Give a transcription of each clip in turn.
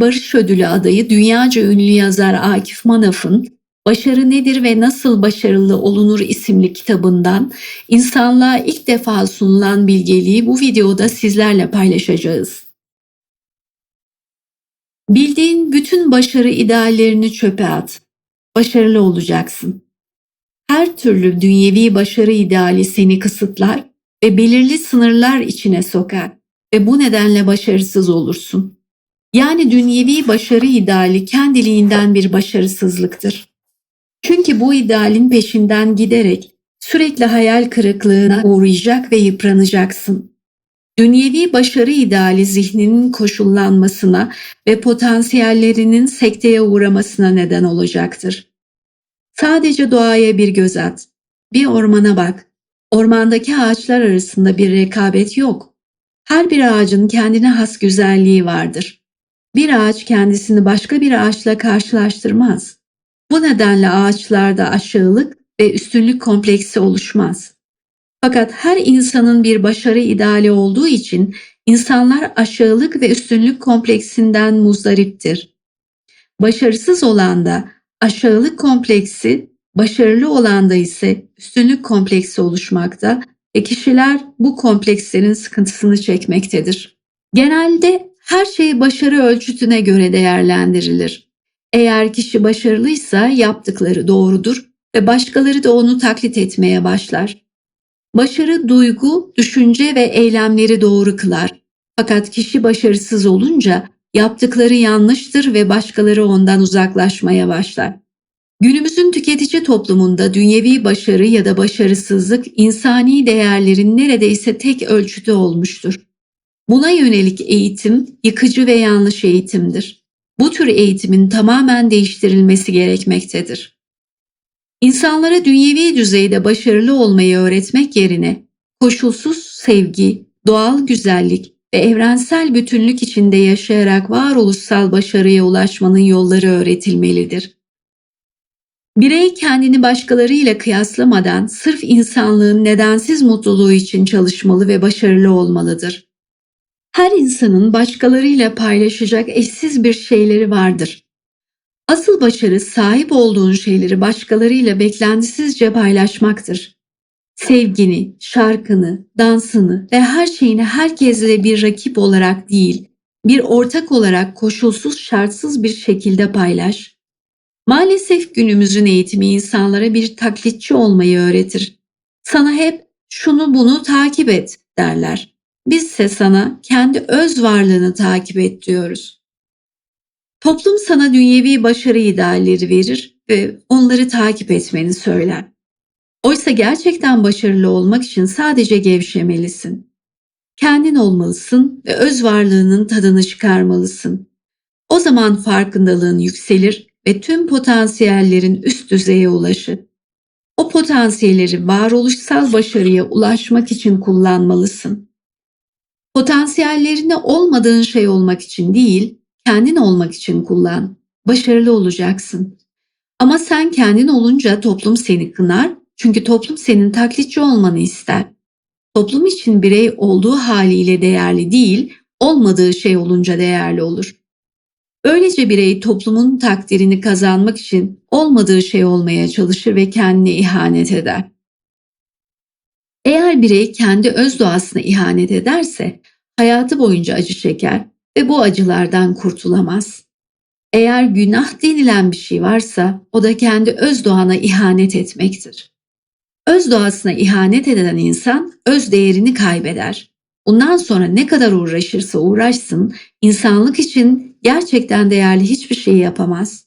Barış Ödülü adayı dünyaca ünlü yazar Akif Manaf'ın Başarı Nedir ve Nasıl Başarılı Olunur isimli kitabından insanlığa ilk defa sunulan bilgeliği bu videoda sizlerle paylaşacağız. Bildiğin bütün başarı ideallerini çöpe at. Başarılı olacaksın. Her türlü dünyevi başarı ideali seni kısıtlar ve belirli sınırlar içine sokar ve bu nedenle başarısız olursun. Yani dünyevi başarı ideali kendiliğinden bir başarısızlıktır. Çünkü bu idealin peşinden giderek sürekli hayal kırıklığına uğrayacak ve yıpranacaksın. Dünyevi başarı ideali zihninin koşullanmasına ve potansiyellerinin sekteye uğramasına neden olacaktır. Sadece doğaya bir göz at. Bir ormana bak. Ormandaki ağaçlar arasında bir rekabet yok. Her bir ağacın kendine has güzelliği vardır. Bir ağaç kendisini başka bir ağaçla karşılaştırmaz. Bu nedenle ağaçlarda aşağılık ve üstünlük kompleksi oluşmaz. Fakat her insanın bir başarı ideali olduğu için insanlar aşağılık ve üstünlük kompleksinden muzdariptir. Başarısız olan da aşağılık kompleksi, başarılı olan da ise üstünlük kompleksi oluşmakta ve kişiler bu komplekslerin sıkıntısını çekmektedir. Genelde her şey başarı ölçütüne göre değerlendirilir. Eğer kişi başarılıysa yaptıkları doğrudur ve başkaları da onu taklit etmeye başlar. Başarı duygu, düşünce ve eylemleri doğru kılar. Fakat kişi başarısız olunca yaptıkları yanlıştır ve başkaları ondan uzaklaşmaya başlar. Günümüzün tüketici toplumunda dünyevi başarı ya da başarısızlık insani değerlerin neredeyse tek ölçütü olmuştur. Buna yönelik eğitim yıkıcı ve yanlış eğitimdir. Bu tür eğitimin tamamen değiştirilmesi gerekmektedir. İnsanlara dünyevi düzeyde başarılı olmayı öğretmek yerine koşulsuz sevgi, doğal güzellik ve evrensel bütünlük içinde yaşayarak varoluşsal başarıya ulaşmanın yolları öğretilmelidir. Birey kendini başkalarıyla kıyaslamadan sırf insanlığın nedensiz mutluluğu için çalışmalı ve başarılı olmalıdır. Her insanın başkalarıyla paylaşacak eşsiz bir şeyleri vardır. Asıl başarı sahip olduğun şeyleri başkalarıyla beklentisizce paylaşmaktır. Sevgini, şarkını, dansını ve her şeyini herkesle bir rakip olarak değil, bir ortak olarak koşulsuz şartsız bir şekilde paylaş. Maalesef günümüzün eğitimi insanlara bir taklitçi olmayı öğretir. Sana hep şunu bunu takip et derler. Bizse sana kendi öz varlığını takip et diyoruz. Toplum sana dünyevi başarı idealleri verir ve onları takip etmeni söyler. Oysa gerçekten başarılı olmak için sadece gevşemelisin. Kendin olmalısın ve öz varlığının tadını çıkarmalısın. O zaman farkındalığın yükselir ve tüm potansiyellerin üst düzeye ulaşır. O potansiyelleri varoluşsal başarıya ulaşmak için kullanmalısın. Potansiyellerini olmadığın şey olmak için değil, kendin olmak için kullan. Başarılı olacaksın. Ama sen kendin olunca toplum seni kınar çünkü toplum senin taklitçi olmanı ister. Toplum için birey olduğu haliyle değerli değil, olmadığı şey olunca değerli olur. Böylece birey toplumun takdirini kazanmak için olmadığı şey olmaya çalışır ve kendine ihanet eder. Eğer birey kendi öz doğasına ihanet ederse hayatı boyunca acı çeker ve bu acılardan kurtulamaz. Eğer günah denilen bir şey varsa o da kendi öz doğana ihanet etmektir. Öz doğasına ihanet eden insan öz değerini kaybeder. Bundan sonra ne kadar uğraşırsa uğraşsın insanlık için gerçekten değerli hiçbir şey yapamaz.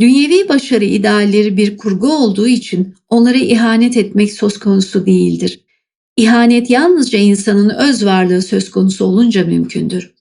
Dünyevi başarı idealleri bir kurgu olduğu için onlara ihanet etmek söz konusu değildir. İhanet yalnızca insanın öz varlığı söz konusu olunca mümkündür.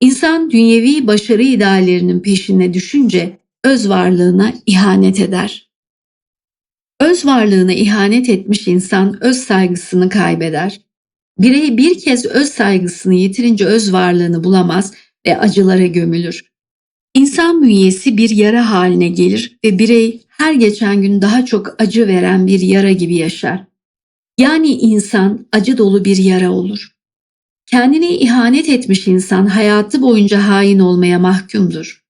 İnsan dünyevi başarı ideallerinin peşine düşünce öz varlığına ihanet eder. Öz varlığına ihanet etmiş insan öz saygısını kaybeder. Birey bir kez öz saygısını yitirince öz varlığını bulamaz ve acılara gömülür. İnsan bünyesi bir yara haline gelir ve birey her geçen gün daha çok acı veren bir yara gibi yaşar. Yani insan acı dolu bir yara olur. Kendine ihanet etmiş insan hayatı boyunca hain olmaya mahkumdur.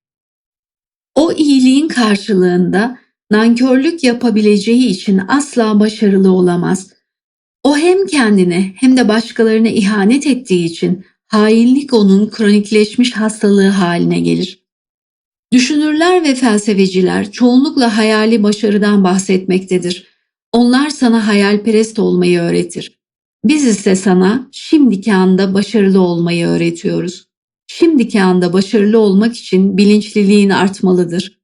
O iyiliğin karşılığında nankörlük yapabileceği için asla başarılı olamaz. O hem kendine hem de başkalarına ihanet ettiği için hainlik onun kronikleşmiş hastalığı haline gelir. Düşünürler ve felsefeciler çoğunlukla hayali başarıdan bahsetmektedir. Onlar sana hayalperest olmayı öğretir. Biz ise sana şimdiki anda başarılı olmayı öğretiyoruz. Şimdiki anda başarılı olmak için bilinçliliğin artmalıdır.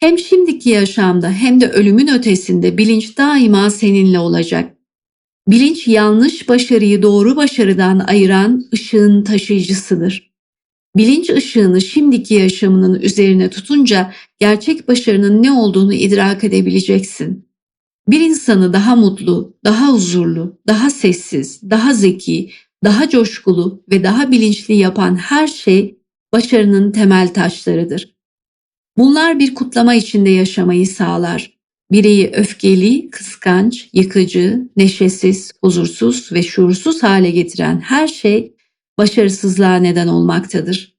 Hem şimdiki yaşamda hem de ölümün ötesinde bilinç daima seninle olacak. Bilinç yanlış başarıyı doğru başarıdan ayıran ışığın taşıyıcısıdır. Bilinç ışığını şimdiki yaşamının üzerine tutunca gerçek başarının ne olduğunu idrak edebileceksin. Bir insanı daha mutlu, daha huzurlu, daha sessiz, daha zeki, daha coşkulu ve daha bilinçli yapan her şey başarının temel taşlarıdır. Bunlar bir kutlama içinde yaşamayı sağlar. Bireyi öfkeli, kıskanç, yıkıcı, neşesiz, huzursuz ve şuursuz hale getiren her şey başarısızlığa neden olmaktadır.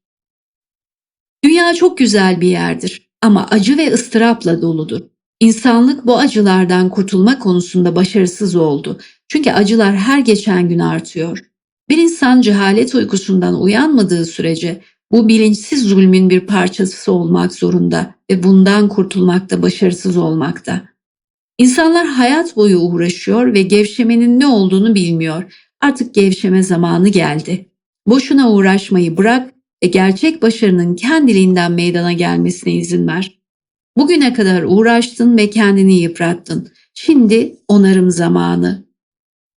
Dünya çok güzel bir yerdir ama acı ve ıstırapla doludur. İnsanlık bu acılardan kurtulma konusunda başarısız oldu. Çünkü acılar her geçen gün artıyor. Bir insan cehalet uykusundan uyanmadığı sürece bu bilinçsiz zulmün bir parçası olmak zorunda ve bundan kurtulmakta başarısız olmakta. İnsanlar hayat boyu uğraşıyor ve gevşemenin ne olduğunu bilmiyor. Artık gevşeme zamanı geldi. Boşuna uğraşmayı bırak ve gerçek başarının kendiliğinden meydana gelmesine izin ver. Bugüne kadar uğraştın ve kendini yıprattın. Şimdi onarım zamanı.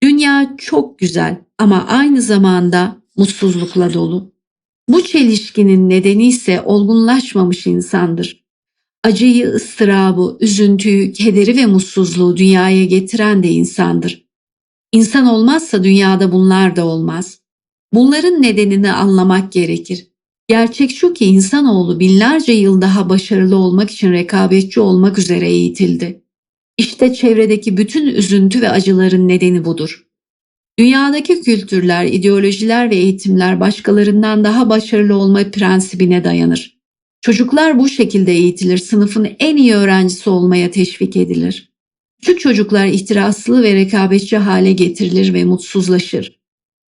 Dünya çok güzel ama aynı zamanda mutsuzlukla dolu. Bu çelişkinin nedeni ise olgunlaşmamış insandır. Acıyı, ıstırabı, üzüntüyü, kederi ve mutsuzluğu dünyaya getiren de insandır. İnsan olmazsa dünyada bunlar da olmaz. Bunların nedenini anlamak gerekir. Gerçek şu ki insanoğlu binlerce yıl daha başarılı olmak için rekabetçi olmak üzere eğitildi. İşte çevredeki bütün üzüntü ve acıların nedeni budur. Dünyadaki kültürler, ideolojiler ve eğitimler başkalarından daha başarılı olma prensibine dayanır. Çocuklar bu şekilde eğitilir, sınıfın en iyi öğrencisi olmaya teşvik edilir. Küçük çocuklar ihtiraslı ve rekabetçi hale getirilir ve mutsuzlaşır.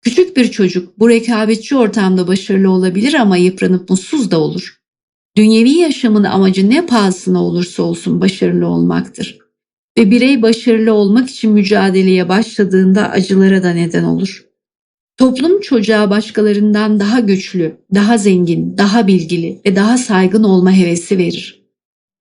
Küçük bir çocuk bu rekabetçi ortamda başarılı olabilir ama yıpranıp mutsuz da olur. Dünyevi yaşamın amacı ne pahasına olursa olsun başarılı olmaktır. Ve birey başarılı olmak için mücadeleye başladığında acılara da neden olur. Toplum çocuğa başkalarından daha güçlü, daha zengin, daha bilgili ve daha saygın olma hevesi verir.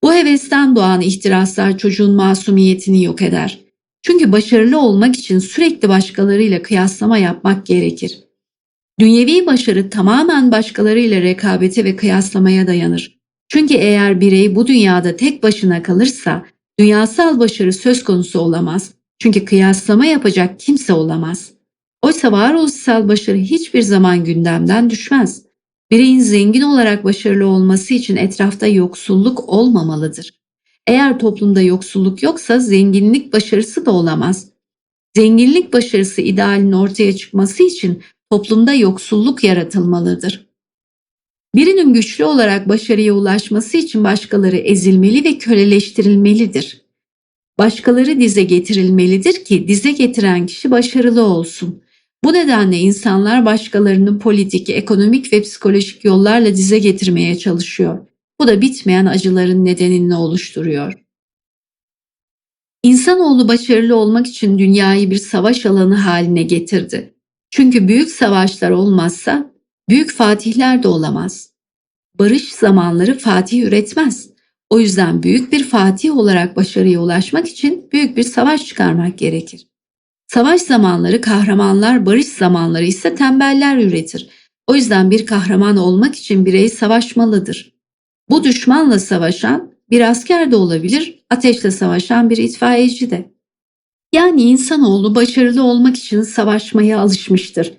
Bu hevesten doğan ihtiraslar çocuğun masumiyetini yok eder. Çünkü başarılı olmak için sürekli başkalarıyla kıyaslama yapmak gerekir. Dünyevi başarı tamamen başkalarıyla rekabete ve kıyaslamaya dayanır. Çünkü eğer birey bu dünyada tek başına kalırsa dünyasal başarı söz konusu olamaz. Çünkü kıyaslama yapacak kimse olamaz. Oysa varoluşsal başarı hiçbir zaman gündemden düşmez. Bireyin zengin olarak başarılı olması için etrafta yoksulluk olmamalıdır. Eğer toplumda yoksulluk yoksa zenginlik başarısı da olamaz. Zenginlik başarısı idealin ortaya çıkması için toplumda yoksulluk yaratılmalıdır. Birinin güçlü olarak başarıya ulaşması için başkaları ezilmeli ve köleleştirilmelidir. Başkaları dize getirilmelidir ki dize getiren kişi başarılı olsun. Bu nedenle insanlar başkalarını politik, ekonomik ve psikolojik yollarla dize getirmeye çalışıyor. Bu da bitmeyen acıların nedenini oluşturuyor. İnsanoğlu başarılı olmak için dünyayı bir savaş alanı haline getirdi. Çünkü büyük savaşlar olmazsa büyük fatihler de olamaz. Barış zamanları fatih üretmez. O yüzden büyük bir fatih olarak başarıya ulaşmak için büyük bir savaş çıkarmak gerekir. Savaş zamanları kahramanlar, barış zamanları ise tembeller üretir. O yüzden bir kahraman olmak için birey savaşmalıdır. Bu düşmanla savaşan bir asker de olabilir, ateşle savaşan bir itfaiyeci de. Yani insanoğlu başarılı olmak için savaşmaya alışmıştır.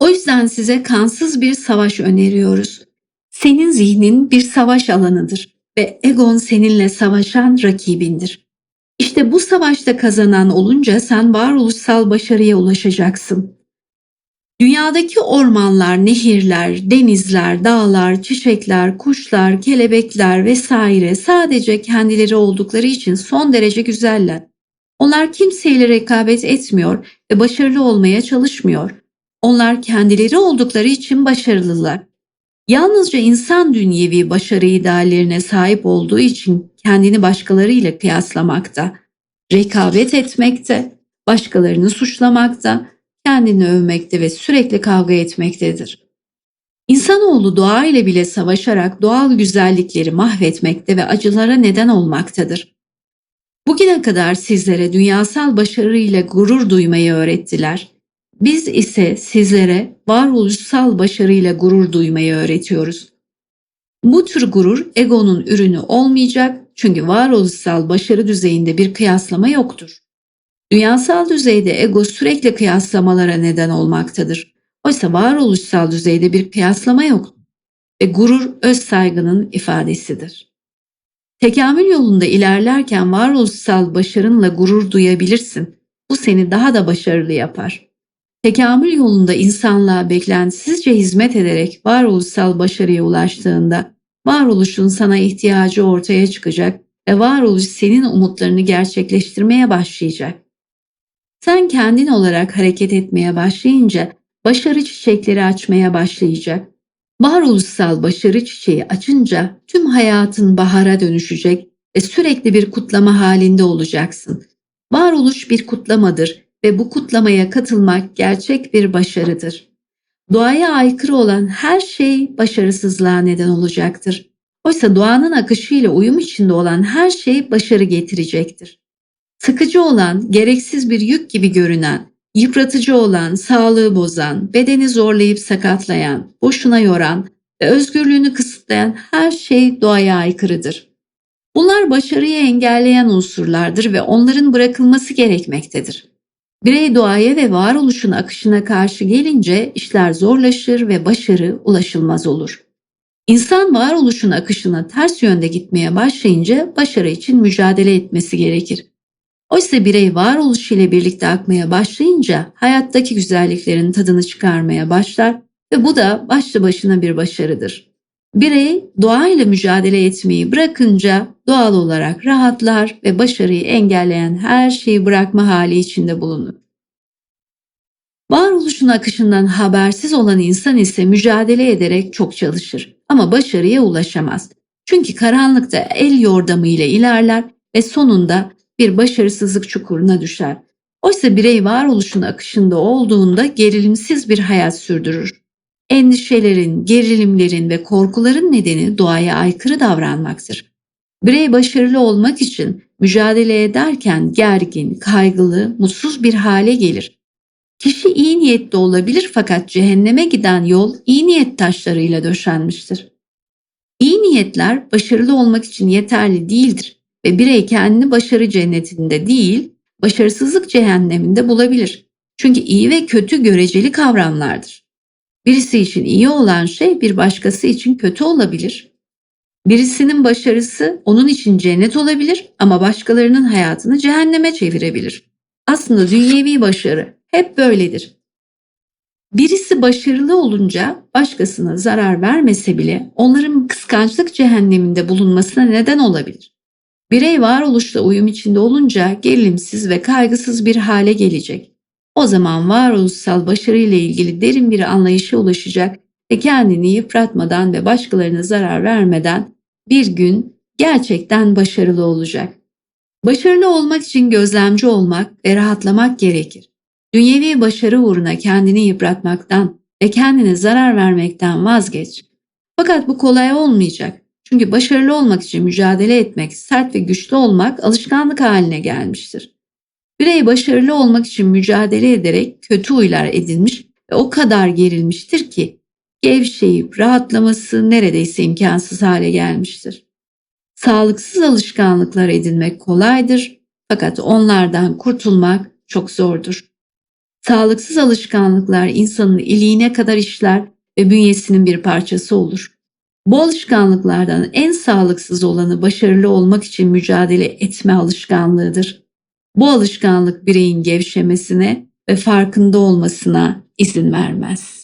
O yüzden size kansız bir savaş öneriyoruz. Senin zihnin bir savaş alanıdır ve egon seninle savaşan rakibindir. İşte bu savaşta kazanan olunca sen varoluşsal başarıya ulaşacaksın. Dünyadaki ormanlar, nehirler, denizler, dağlar, çiçekler, kuşlar, kelebekler vesaire sadece kendileri oldukları için son derece güzeller. Onlar kimseyle rekabet etmiyor ve başarılı olmaya çalışmıyor. Onlar kendileri oldukları için başarılılar. Yalnızca insan dünyevi başarı ideallerine sahip olduğu için kendini başkalarıyla kıyaslamakta, rekabet etmekte, başkalarını suçlamakta, kendini övmekte ve sürekli kavga etmektedir. İnsanoğlu doğa ile bile savaşarak doğal güzellikleri mahvetmekte ve acılara neden olmaktadır. Bugüne kadar sizlere dünyasal başarıyla gurur duymayı öğrettiler. Biz ise sizlere varoluşsal başarıyla gurur duymayı öğretiyoruz. Bu tür gurur egonun ürünü olmayacak çünkü varoluşsal başarı düzeyinde bir kıyaslama yoktur. Dünyasal düzeyde ego sürekli kıyaslamalara neden olmaktadır. Oysa varoluşsal düzeyde bir kıyaslama yok ve gurur öz saygının ifadesidir. Tekamül yolunda ilerlerken varoluşsal başarınla gurur duyabilirsin. Bu seni daha da başarılı yapar. Tekamül yolunda insanlığa beklentisizce hizmet ederek varoluşsal başarıya ulaştığında varoluşun sana ihtiyacı ortaya çıkacak ve varoluş senin umutlarını gerçekleştirmeye başlayacak. Sen kendin olarak hareket etmeye başlayınca başarı çiçekleri açmaya başlayacak. Varoluşsal başarı çiçeği açınca tüm hayatın bahara dönüşecek ve sürekli bir kutlama halinde olacaksın. Varoluş bir kutlamadır ve bu kutlamaya katılmak gerçek bir başarıdır. Doğaya aykırı olan her şey başarısızlığa neden olacaktır. Oysa doğanın akışıyla uyum içinde olan her şey başarı getirecektir. Sıkıcı olan, gereksiz bir yük gibi görünen, yıpratıcı olan, sağlığı bozan, bedeni zorlayıp sakatlayan, boşuna yoran ve özgürlüğünü kısıtlayan her şey doğaya aykırıdır. Bunlar başarıyı engelleyen unsurlardır ve onların bırakılması gerekmektedir. Birey doğaya ve varoluşun akışına karşı gelince işler zorlaşır ve başarı ulaşılmaz olur. İnsan varoluşun akışına ters yönde gitmeye başlayınca başarı için mücadele etmesi gerekir. Oysa birey varoluş ile birlikte akmaya başlayınca hayattaki güzelliklerin tadını çıkarmaya başlar ve bu da başlı başına bir başarıdır. Birey doğayla mücadele etmeyi bırakınca doğal olarak rahatlar ve başarıyı engelleyen her şeyi bırakma hali içinde bulunur. Varoluşun akışından habersiz olan insan ise mücadele ederek çok çalışır ama başarıya ulaşamaz. Çünkü karanlıkta el yordamıyla ilerler ve sonunda bir başarısızlık çukuruna düşer. Oysa birey varoluşun akışında olduğunda gerilimsiz bir hayat sürdürür. Endişelerin, gerilimlerin ve korkuların nedeni doğaya aykırı davranmaktır. Birey başarılı olmak için mücadele ederken gergin, kaygılı, mutsuz bir hale gelir. Kişi iyi niyetli olabilir fakat cehenneme giden yol iyi niyet taşlarıyla döşenmiştir. İyi niyetler başarılı olmak için yeterli değildir ve birey kendini başarı cennetinde değil, başarısızlık cehenneminde bulabilir. Çünkü iyi ve kötü göreceli kavramlardır. Birisi için iyi olan şey bir başkası için kötü olabilir. Birisinin başarısı onun için cennet olabilir ama başkalarının hayatını cehenneme çevirebilir. Aslında dünyevi başarı hep böyledir. Birisi başarılı olunca başkasına zarar vermese bile onların kıskançlık cehenneminde bulunmasına neden olabilir. Birey varoluşla uyum içinde olunca gerilimsiz ve kaygısız bir hale gelecek. O zaman varoluşsal başarıyla ilgili derin bir anlayışa ulaşacak ve kendini yıpratmadan ve başkalarına zarar vermeden bir gün gerçekten başarılı olacak. Başarılı olmak için gözlemci olmak ve rahatlamak gerekir. Dünyevi başarı uğruna kendini yıpratmaktan ve kendine zarar vermekten vazgeç. Fakat bu kolay olmayacak. Çünkü başarılı olmak için mücadele etmek, sert ve güçlü olmak alışkanlık haline gelmiştir. Birey başarılı olmak için mücadele ederek kötü huylar edinmiş ve o kadar gerilmiştir ki gevşeyip rahatlaması neredeyse imkansız hale gelmiştir. Sağlıksız alışkanlıklar edinmek kolaydır fakat onlardan kurtulmak çok zordur. Sağlıksız alışkanlıklar insanın iliğine kadar işler ve bünyesinin bir parçası olur. Bu alışkanlıklardan en sağlıksız olanı başarılı olmak için mücadele etme alışkanlığıdır. Bu alışkanlık bireyin gevşemesine ve farkında olmasına izin vermez.